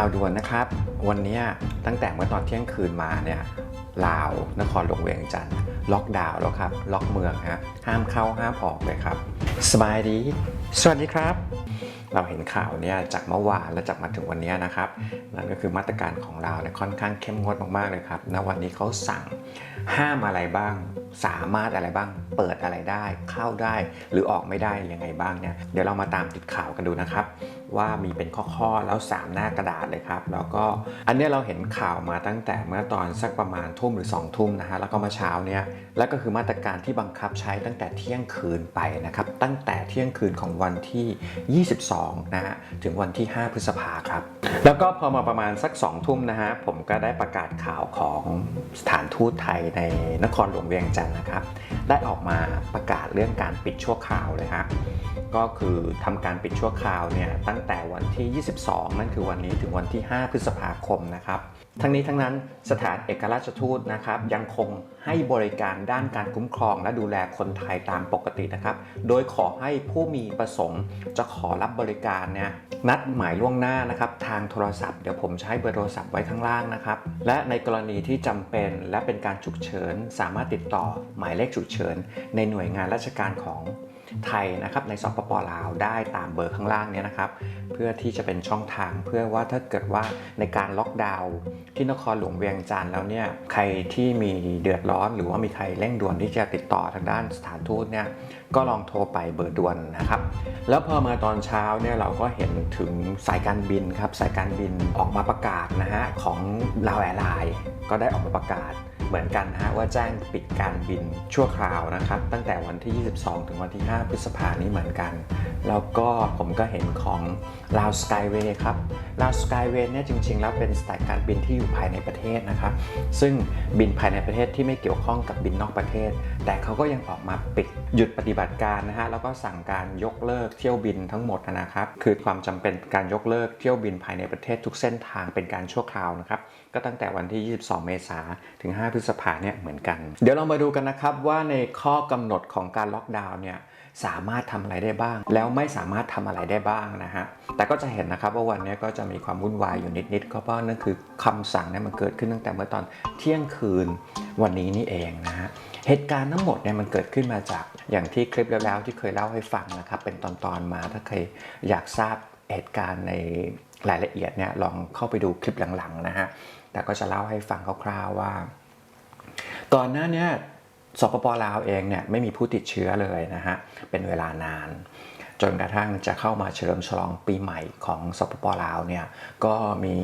ข่าวด่วนนะครับ วันนี้ตั้งแต่เมื่อตอนเที่ยงคืนมาเนี่ยลาวนครหลวงเวียงจันทร์ล็อกดาวน์แล้วครับ ล็อกเมืองฮะห้ามเข้าห้ามออกเลยครับ สบายดี สวัสดีครับ เราเห็นข่าวเนี่ยจากเมื่อวานและจากมาถึงวันนี้นะครับนั่นก็คือมาตรการของเราเนี่ยค่อนข้างเข้มงวดมากๆเลยครับณวันนี้เขาสั่งห้ามอะไรบ้าง สามารถอะไรบ้าง เปิดอะไรได้ เข้าได้ หรือออกไม่ได้ยังไงบ้างเนี่ยเดี๋ยวเรามาตามติดข่าวกันดูนะครับ ว่ามีเป็นข้อๆแล้ว 3 หน้ากระดาษเลยครับ แล้วก็อันเนี้ยเราเห็นข่าวมาตั้งแต่เมื่อตอนสักประมาณทุ่มหรือ2ทุ่มนะฮะแล้วก็มาเช้าเนี่ยแล้วก็คือมาตรการที่บังคับใช้ตั้งแต่เที่ยงคืนไปนะครับตั้งแต่เที่ยงคืนของวันที่ 22นะฮะถึงวันที่ 5 พฤษภาครับ แล้วก็พอมาประมาณสัก 2 ทุ่มนะฮะผมก็ได้ประกาศข่าวของสถานทูตไทยในนครหลวงเวียงจันทร์นะครับ ได้ออกมาประกาศเรื่องการปิดชั่วคราวเลยฮะก็คือทำการปิดชั่วคราวเนี่ยตั้งแต่วันที่ 22 นั่นคือวันนี้ถึงวันที่ 5 พฤษภาคมนะครับทั้งนี้ทั้งนั้นสถานเอกราชทูตนะครับยังคงให้บริการด้านการคุ้มครอง และดูแลคนไทยตามปกตินะครับ โดยขอให้ผู้มีประสงค์จะขอรับบริการเนี่ยนัดหมายล่วงหน้านะครับทางโทรศัพท์ เดี๋ยวผมใช้เบอร์โทรศัพท์ไว้ข้างล่างนะครับและในกรณีที่จำเป็นและเป็นการฉุกเฉิน สามารถติดต่อหมายเลขฉุกเฉิน ในหน่วยงานราชการของไทยนะครับในสปปลาวได้ตามเบอร์ข้างล่างเนี้นะครับเพื่อที่จะเป็นช่องทางเพื่อว่าถ้าเกิดว่าในการล็อกดาวน์ที่นครหลวงเวียงจันทร์แล้วเนี่ยใครที่มีเดือดร้อน หรือว่ามีใครเร่งด่วนที่จะติดต่อทางด้านสถานทูตเนี่ย ก็ลองโทรไปเบอร์ด่วนนะครับ แล้วพอมาตอนเช้าเนี่ยเราก็เห็นถึงสายการบินครับสายการบินออกมาประกาศนะฮะของลาวแอร์ไลน์ก็ได้ออกมาประกาศ เหมือนกันนะฮะว่าแจ้งปิดการบินชั่วคราวนะครับ ตั้งแต่วันที่ 22 ถึงวันที่ 5 พฤษภานี้เหมือนกัน แล้วก็ผมก็เห็นของลาวสกายเวย์ครับลาวสกายเวย์เนี่ยจริง ๆ แล้วเป็นสายการบินที่อยู่ภายในประเทศนะครับ ซึ่งบินภายในประเทศที่ไม่เกี่ยวข้องกับบินนอกประเทศ แต่เขาก็ยังออกมาปิดหยุดปฏิบัติการนะฮะแล้วก็สั่งการยกเลิกเที่ยวบินทั้งหมดนะครับ คือความจำเป็นการยกเลิกเที่ยวบินภายในประเทศทุกเส้นทางเป็นการชั่วคราวนะครับก็ตั้งแต่วันที่ 22 เมษาถึง 5 พฤษภาเนี่ยเหมือนกัน เดี๋ยวเรามาดูกันนะครับว่าในข้อกำหนดของการล็อกดาวน์เนี่ยสามารถทำอะไรได้บ้าง แล้วไม่สามารถทำอะไรได้บ้างนะฮะแต่ก็จะเห็นนะครับว่าวันนี้ก็จะมีความวุ่นวายอยู่นิดๆก็เพราะนั่นคือคำสั่งเนี่ยมันเกิดขึ้นตั้งแต่เมื่อตอนเที่ยงคืนวันนี้นี่เองนะฮะเหตุการณ์ทั้งหมดเนี่ยมันเกิดขึ้นมาจากอย่างที่คลิปแล้วๆที่เคยเล่าให้ฟังนะครับเป็นตอนๆมาถ้าใครอยากทราบเหตุการณ์ในรายละเอียดเนี่ยลองเข้าไปดูคลิปหลังๆนะฮะแต่ก็จะเล่าให้ฟังคร่าวๆว่า ก่อนหน้านี้สปปลาวเองเนี่ยไม่มีผู้ติดเชื้อเลยนะฮะ เป็นเวลานาน จนกระทั่งจะเข้ามาเฉลิมฉลองปีใหม่ของสปปลาวเนี่ยก็มี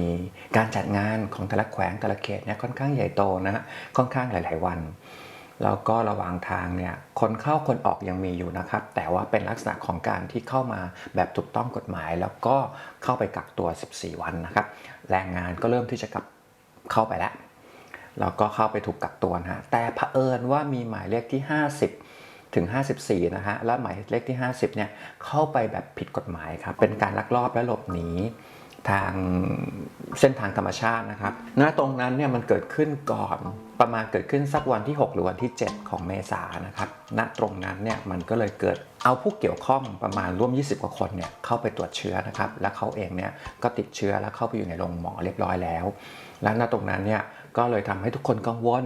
การจัดงานของแต่ละแขวงแต่ละเขตเนี่ยค่อนข้างใหญ่โตนะฮะค่อนข้างหลาย ๆ วัน แล้วก็ระหว่างทางเนี่ยคนเข้าคนออกยังมีอยู่นะครับ แต่ว่าเป็นลักษณะของการที่เข้ามาแบบถูกต้องกฎหมาย แล้วก็เข้าไปกักตัว 14 วันนะครับแรงงานก็เริ่มที่จะกลับเข้าไปแล้ว แล้วก็เข้าไปถูกกักตัวนะฮะแต่เผอิญว่ามีหมายเลขที่ 50 ถึง 54 นะฮะและหมายเลขที่ 50 เนี่ยเข้าไปแบบผิดกฎหมายครับเป็นการลักลอบและหลบหนีทางเส้นทางธรรมชาตินะครับณตรงนั้นเนี่ยมันเกิดขึ้นก่อนประมาณเกิดขึ้นสักวันที่ 6 หรือวันที่ 7 ของเมษายนนะครับ ณ ตรงนั้นเนี่ยมันก็เลยเกิดเอาผู้เกี่ยวข้องประมาณร่วม 20 กว่าคนเนี่ยเข้าไปตรวจเชื้อนะครับ และเขาเองเนี่ยก็ติดเชื้อแล้วเข้าไปอยู่ในโรงหมอเรียบร้อยแล้ว และณ ตรงนั้นเนี่ย ก็เลยทำให้ทุกคนกังวล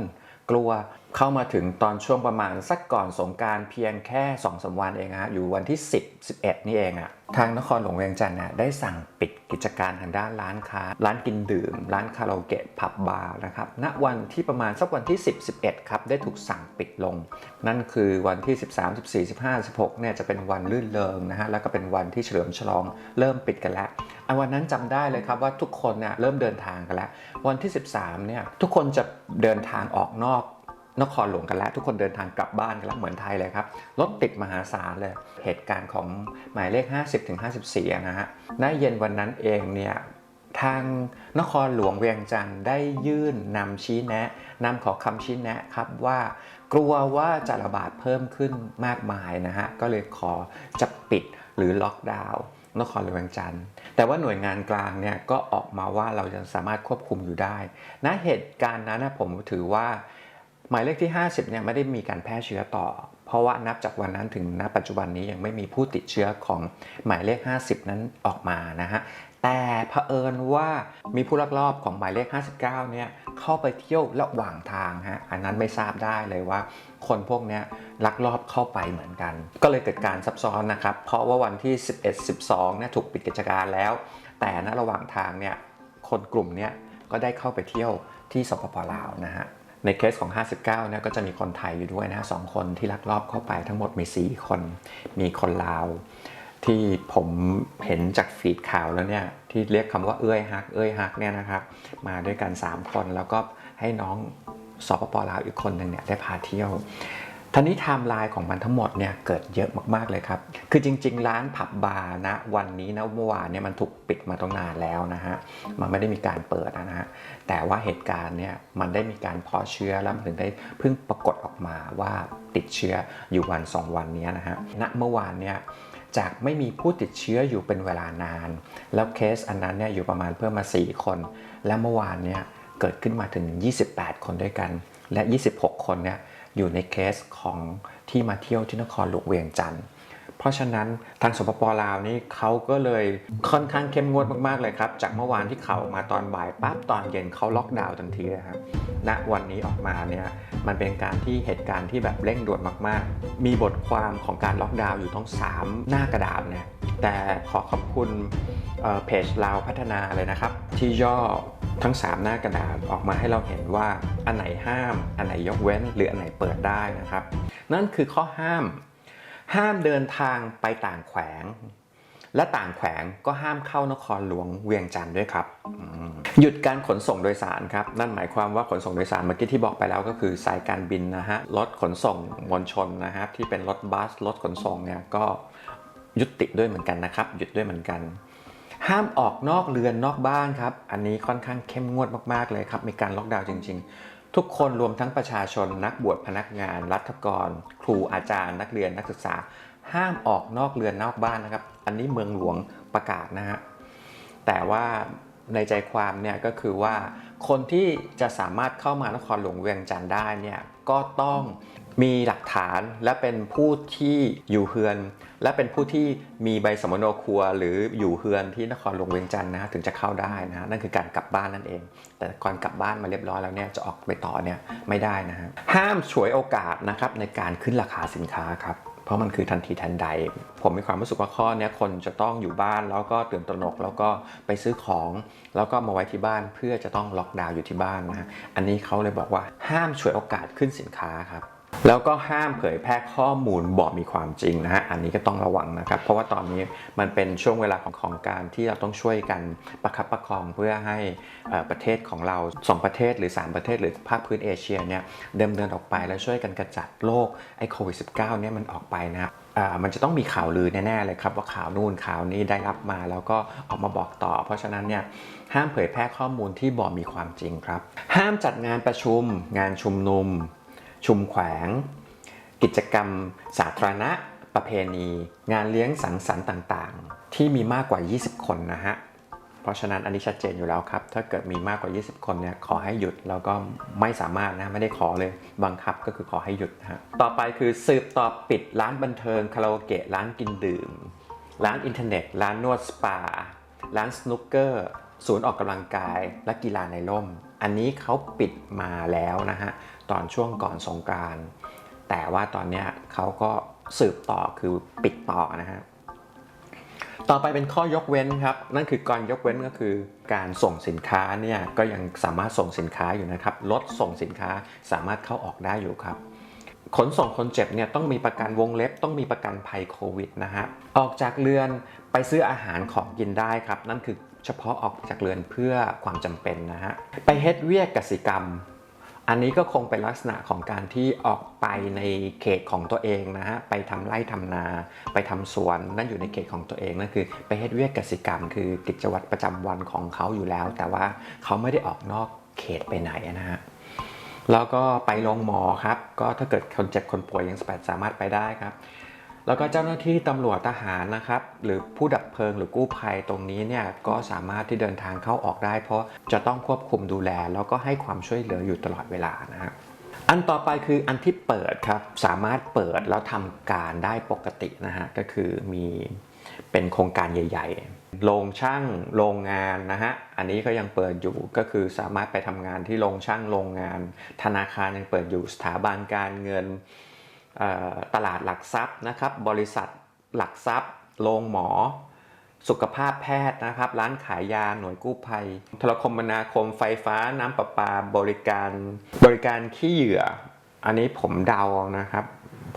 กลัว เข้ามาถึงตอนช่วงประมาณสักก่อนสงการเพียงแค่2อสวันเองฮะอยู่วันที่ 10 11 นี่เองอะทางนครหลวงเวียงจันทร์น่ะได้สั่งปิดกิจการทางด้านร้านค้า ร้านกินดื่ม ร้านคาราโอเกะผับบาร์นะครับณวันที่ประมาณสักวันที่ 10 11 ครับ ได้ถูกสั่งปิดลง นั่นคือวันที่ 13 14 15 16 เนี่ยจะเป็นวันลื่นเริงนะฮะแล้วก็เป็นวันที่เฉลิมฉลองเริ่มปิดกันแล้วอันวันนั้นจำได้เลยครับว่าทุกคนเนี่ยเริ่มเดินทางกันแล้ว วันที่ 13 เนี่ยทุกคนจะเดินทางออกนอก นครหลวงกันแล้วทุกคนเดินทางกลับบ้านกันแล้วเหมือนไทยเลยครับรถติดมหาศาลเลยเหตุการณ์ของหมายเลข 50ถึงนะฮะณเย็นวันนั้นเองเนี่ยทางนครหลวงเวียงจันทร์ได้ยื่นนำชี้แนะนำขอคำชี้แนะครับว่ากลัวว่าจะระบาดเพิ่มขึ้นมากมายนะฮะก็เลยขอจะปิดหรือล็อกดาวน์นครหลวงเวียงจันทร์แต่ว่าหน่วยงานกลางเนี่ยก็ออกมาว่าเรายังสามารถควบคุมอยู่ได้ณเหตุการณ์นั้นนะผมถือว่า หมายเลขที่ 50เนี่ยไม่ได้มีการแพร่เชื้อต่อ เพราะว่านับจากวันนั้นถึงณปัจจุบันนี้ยังไม่มีผู้ติดเชื้อของหมายเลข 50 นั้นออกมานะฮะแต่เผอิญว่ามีผู้ลักลอบของหมายเลข 59 เนี่ยเข้าไปเที่ยวระหว่างทางฮะอันนั้นไม่ทราบได้เลยว่า คนพวกนี้ลักลอบเข้าไปเหมือนกัน ก็เลยเกิดการซับซ้อนนะครับ เพราะว่าวันที่ 11 12เนี่ยถูกปิดกิจการแล้ว แต่ณระหว่างทางเนี่ยคนกลุ่มเนี้ยก็ได้เข้าไปเที่ยวที่สปปลาวนะฮะ ในเคสของ 59เนี่ยก็จะมีคนไทยอยู่ด้วยนะสองคนที่ลักลอบเข้าไปทั้งหมดมี 4 คน มีคนลาว ที่ผมเห็นจากฟีดข่าวแล้วเนี่ยที่เรียกคำว่าเอ้ยฮักเอ้ยฮักเนี่ยนะครับมาด้วยกัน 3 คนแล้วก็ให้น้องสปปลาวอีกคนหนึ่งเนี่ยได้พาเที่ยว ทีนี้ไทม์ไลน์ของมันทั้งหมดเนี่ยเกิดเยอะมากๆเลยครับ คือจริง ๆ ร้านผับบาร์นะวันนี้นะเมื่อวานเนี่ยมันถูกปิดมาตั้งนานแล้วนะฮะ มันไม่ได้มีการเปิดนะฮะ แต่ว่าเหตุการณ์เนี่ยมันได้มีการเพาะเชื้อแล้วมันถึงได้เพิ่งปรากฏออกมาว่าติดเชื้ออยู่วัน 2 วันนี้นะฮะ ณ เมื่อวานเนี่ยจากไม่มีผู้ติดเชื้ออยู่เป็นเวลานาน แล้วเคสอันนั้นเนี่ยอยู่ประมาณเพิ่มมา 4 คน และเมื่อวานเนี่ยเกิดขึ้นมาถึง 28 คนด้วยกัน และ 26 คนเนี่ย อยู่ในเคสของที่มาเที่ยวที่นครหลวงเวียงจันทร์เพราะฉะนั้นทางสปปลาวนี่เขาก็เลยค่อนข้างเข้มงวดมากๆเลยครับ จากเมื่อวานที่เขาออกมาตอนบ่ายปั๊บตอนเย็นเขาล็อกดาวน์ทันทีเลยครับณวันนี้ออกมาเนี่ยมันเป็นการที่เหตุการณ์ที่แบบเร่งด่วนมากๆ มีบทความของการล็อกดาวน์อยู่ทั้ง3 หน้ากระดาษเนี่ยแต่ขอขอบคุณเเพจลาวพัฒนาเลยนะครับ ที่ย่อ ทั้ง 3 หน้ากระดาษออกมาให้เราเห็นว่าอันไหนห้าม อันไหนยกเว้น หรืออันไหนเปิดได้นะครับ นั่นคือข้อห้าม ห้ามเดินทางไปต่างแขวง และต่างแขวงก็ห้ามเข้านครหลวงเวียงจันทร์ด้วยครับ หยุดการขนส่งโดยสารครับ นั่นหมายความว่าขนส่งโดยสารเมื่อกี้ที่บอกไปแล้วก็คือสายการบินนะฮะ รถขนส่งมวลชนนะฮะที่เป็นรถบัส รถขนส่งเนี่ยก็ยุติด้วยเหมือนกันนะครับ หยุดด้วยเหมือนกัน ห้ามออกนอกเรือนนอกบ้านครับ อันนี้ค่อนข้างเข้มงวดมากๆเลยครับ มีการล็อกดาวน์จริง ๆ ทุกคนรวมทั้งประชาชนนักบวชพนักงาน รัฐกร ครูอาจารย์ นักเรียนนักศึกษา ห้ามออกนอกเรือนนอกบ้านนะครับ อันนี้เมืองหลวงประกาศนะฮะแต่ว่าในใจความเนี่ยก็คือว่าคนที่จะสามารถเข้ามานครหลวงเวียงจันทร์ได้เนี่ยก็ต้อง มีหลักฐานและเป็นผู้ที่อยู่เฮือน และเป็นผู้ที่มีใบสมโนครัว หรืออยู่เฮือนที่นครหลวงเวียงจันทร์นะถึงจะเข้าได้นะนั่นคือการกลับบ้านนั่นเอง แต่ก่อนกลับบ้านมาเรียบร้อยแล้วเนี่ยจะออกไปต่อเนี่ยไม่ได้นะฮะห้ามฉวยโอกาสนะครับในการขึ้นราคาสินค้าครับเพราะมันคือทันทีทันใด ผมมีความรู้สึกว่าข้อนี้คนจะต้องอยู่บ้านแล้วก็ตื่นตระหนกแล้วก็ไปซื้อของ แล้วก็มาไว้ที่บ้านเพื่อจะต้องล็อกดาวน์อยู่ที่บ้านนะอันนี้เขาเลยบอกว่าห้ามฉวยโอกาสขึ้นสินค้าครับ แล้วก็ห้ามเผยแพร่ข้อมูลบอกมีความจริงนะฮะ อันนี้ก็ต้องระวังนะครับ เพราะว่าตอนนี้มันเป็นช่วงเวลาของของการที่เราต้องช่วยกันประคับประคองเพื่อให้ประเทศของเรา 2 ประเทศหรือ 3 ประเทศหรือภาคพื้นเอเชียเนี่ยเดิมเดินออกไปแล้วช่วยกันกระจัดโรคไอ้โควิด -19 เนี่ยมันออกไปนะมันจะต้องมีข่าวลือแน่ ๆ เลยครับ ว่าข่าวนู่นข่าวนี้ได้รับมาแล้วก็ออกมาบอกต่อ เพราะฉะนั้นเนี่ยห้ามเผยแพร่ข้อมูลที่บอกมีความจริงครับ ห้ามจัดงานประชุม งานชุมนุม ชุมแขวง กิจกรรม สาธารณะ ประเพณี งานเลี้ยงสังสรรค์ต่างๆ ที่มีมากกว่า 20 คนนะฮะ เพราะฉะนั้นอันนี้ชัดเจนอยู่แล้วครับ ถ้าเกิดมีมากกว่า 20 คนเนี่ยขอให้หยุดแล้วก็ไม่สามารถนะไม่ได้ขอเลยบังคับก็คือขอให้หยุดนะฮะต่อไปคือสืบต่อปิดร้านบันเทิงคาราโอเกะร้านกินดื่ม ร้านอินเทอร์เน็ต ร้านนวดสปา ร้านสนุกเกอร์ศูนย์ออกกำลังกายและกีฬาในร่ม อันนี้เขาปิดมาแล้วนะฮะตอนช่วงก่อนสงการ แต่ว่าตอนเนี้ยเขาก็สืบต่อคือปิดต่อนะฮะต่อไปเป็นข้อยกเว้นครับ นั่นคือการยกเว้นก็คือ การส่งสินค้าเนี่ยก็ยังสามารถส่งสินค้าอยู่นะครับรถส่งสินค้าสามารถเข้าออกได้อยู่ครับ ขนส่งคนเจ็บเนี่ยต้องมีประกันวงเล็บ ต้องมีประกันภัยโควิดนะฮะออกจากเรือนไปซื้ออาหารของกินได้ครับ นั่นคือเฉพาะออกจากเรือนเพื่อความจำเป็นนะฮะไปเฮ็ดเวียกกสิกรรม อันนี้ก็คงเป็นลักษณะของการที่ออกไปในเขตของตัวเองนะฮะไปทำไร่ทำนา ไปทำสวนนั่นอยู่ในเขตของตัวเองนั่นคือ ไปเฮ็ดเวียกกสิกรรม คือกิจวัตรประจำวันของเขาอยู่แล้ว แต่ว่าเขาไม่ได้ออกนอกเขตไปไหนนะฮะ แล้วก็ไปโรงหมอครับ ก็ถ้าเกิดคนเจ็บคนป่วยยังสามารถไปได้ครับ แล้วก็เจ้าหน้าที่ตำรวจทหารนะครับ หรือผู้ดับเพลิงหรือกู้ภัยตรงนี้เนี่ยก็สามารถที่เดินทางเข้าออกได้ เพราะจะต้องควบคุมดูแล แล้วก็ให้ความช่วยเหลืออยู่ตลอดเวลานะฮะอันต่อไปคืออันที่เปิดครับ สามารถเปิดแล้วทำการได้ปกตินะฮะก็คือมี เป็นโครงการใหญ่ ๆ โรงช่างโรงงานนะฮะ อันนี้ก็ยังเปิดอยู่ก็คือสามารถไปทำงานที่โรงช่างโรงงาน ธนาคารยังเปิดอยู่สถาบันการเงินตลาดหลักทรัพย์นะครับ บริษัทหลักทรัพย์ โรงหมอ สุขภาพแพทย์นะครับ ร้านขายยา หน่วยกู้ภัย โทรคมนาคม ไฟฟ้า น้ำประปา บริการ บริการขี้เหยื่อ อันนี้ผมเดานะครับ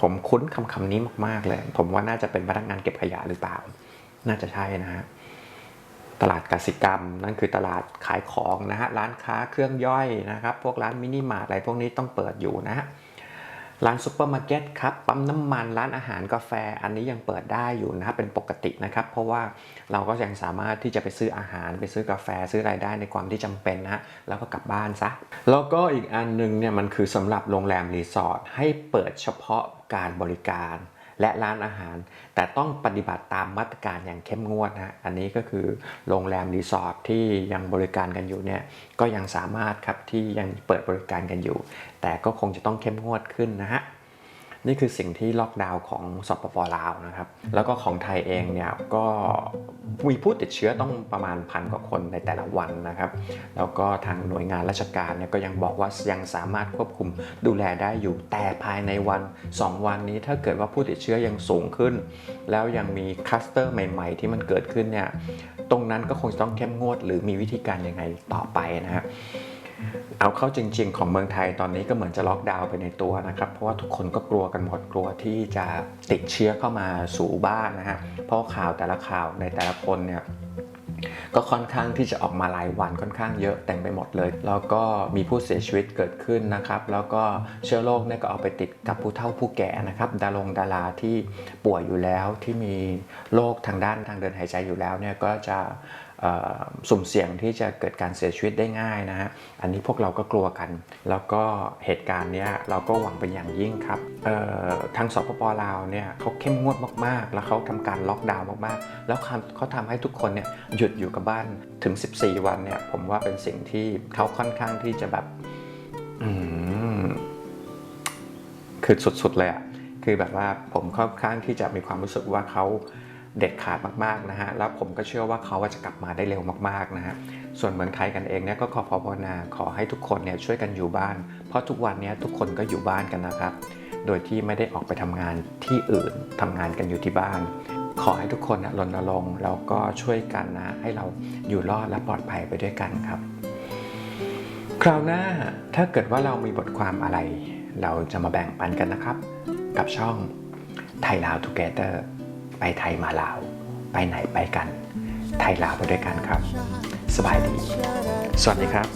ผมคุ้นคำคำนี้มากๆเลย ผมว่าน่าจะเป็นพนักงานเก็บขยะหรือเปล่า น่าจะใช่นะฮะตลาดกสิกรรม นั่นคือตลาดขายของนะฮะร้านค้าเครื่องย่อยนะครับ พวกร้านมินิมาร์ทอะไรพวกนี้ต้องเปิดอยู่นะฮะ ร้านซูเปอร์มาร์เก็ตครับปั๊มน้ำมันร้านอาหารกาแฟอันนี้ยังเปิดได้อยู่นะครับเป็นปกตินะครับ เพราะว่าเราก็ยังสามารถที่จะไปซื้ออาหารไปซื้อกาแฟซื้ออะไรได้ในความที่จำเป็นนะฮะแล้วก็กลับบ้านซะแล้วก็อีกอันหนึงเนี่ยมันคือสำหรับโรงแรมรีสอร์ทให้เปิดเฉพาะการบริการ และร้านอาหาร แต่ต้องปฏิบัติตามมาตรการอย่างเข้มงวดนะฮะอันนี้ก็คือโรงแรมรีสอร์ทที่ยังบริการกันอยู่เนี่ยก็ยังสามารถครับที่ยังเปิดบริการกันอยู่ แต่ก็คงจะต้องเข้มงวดขึ้นนะฮะ นี่คือสิ่งที่ล็อกดาวน์ของสปปลาวนะครับ แล้วก็ของไทยเองเนี่ยก็มีผู้ติดเชื้อต้องประมาณพันกว่าคนในแต่ละวันนะครับ แล้วก็ทางหน่วยงานราชการเนี่ยก็ยังบอกว่ายังสามารถควบคุมดูแลได้อยู่ แต่ภายในวัน 2 วันนี้ถ้าเกิดว่าผู้ติดเชื้อยังสูงขึ้น แล้วยังมีคลัสเตอร์ใหม่ ๆ ที่มันเกิดขึ้นเนี่ย ตรงนั้นก็คงจะต้องเข้มงวด หรือมีวิธีการยังไงต่อไปนะฮะ เอาเข้าจริง ๆ ของเมืองไทยตอนนี้ก็เหมือนจะล็อกดาวน์ไปในตัวนะครับ เพราะว่าทุกคนก็กลัวกันหมดกลัวที่จะติดเชื้อเข้ามาสู่บ้านนะฮะเพราะข่าวแต่ละข่าวในแต่ละคนเนี่ยก็ค่อนข้างที่จะออกมารายวันค่อนข้างเยอะเต็มไปหมดเลย แล้วก็มีผู้เสียชีวิตเกิดขึ้นนะครับ แล้วก็เชื้อโรคเนี่ยก็เอาไปติดกับผู้เฒ่าผู้แก่นะครับ ดารงดาราที่ป่วยอยู่แล้วที่มีโรคทางด้านทางเดินหายใจอยู่แล้วเนี่ยก็จะ สุ่มเสี่ยงที่จะเกิดการเสียชีวิตได้ง่ายนะฮะ อันนี้พวกเราก็กลัวกัน แล้วก็เหตุการณ์เนี้ยเราก็หวังเป็นอย่างยิ่งครับทางสปปลาวเนี่ยเขาเข้มงวดมากๆ แล้วเขาทำการล็อกดาวน์มากๆ แล้วเขาทำให้ทุกคนเนี่ยหยุดอยู่กับบ้านถึง 14 วันเนี่ยผมว่าเป็นสิ่งที่เขาค่อนข้างที่จะแบบคือสุดๆเลยอะคือแบบว่าผมค่อนข้างที่จะมีความรู้สึกว่าเขา เด็ดขาดมากๆนะฮะแล้วผมก็เชื่อว่าเขาจะกลับมาได้เร็วมากๆนะฮะส่วนเหมืองไทยกันเองเนี่ยก็ขอภาวนาขอให้ทุกคนเนี่ยช่วยกันอยู่บ้าน เพราะทุกวันนี้ทุกคนก็อยู่บ้านกันนะครับ โดยที่ไม่ได้ออกไปทำงานที่อื่นทำงานกันอยู่ที่บ้าน ขอให้ทุกคนนะรณรงค์แล้วก็ช่วยกันนะให้เราอยู่รอดและปลอดภัยไปด้วยกันครับ คราวหน้าถ้าเกิดว่าเรามีบทความอะไร เราจะมาแบ่งปันกันนะครับ กับช่องไทยลาว Together ไปไทยมาลาว ไปไหนไปกัน ไทยลาวไปด้วยกันครับ สบายดี สวัสดีครับ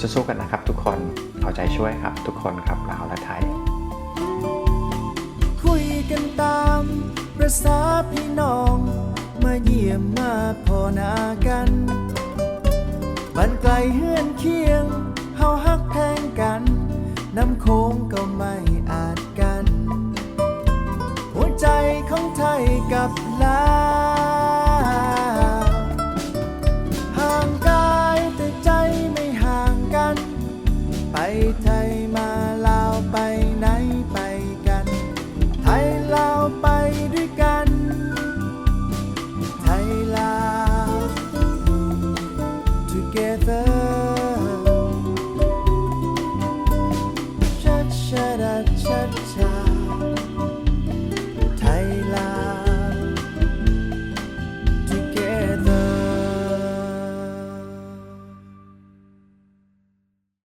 สู้ๆกันนะครับ ทุกคนเอาใจช่วยครับ ทุกคนครับลาวและไทย คุยกันตามประษาพี่น้อง มาเยี่ยมมาพอหนากันบันไกลเฮือนเคียงเฮาฮักแพงกัน น้ำโค้งก็ไม่ กั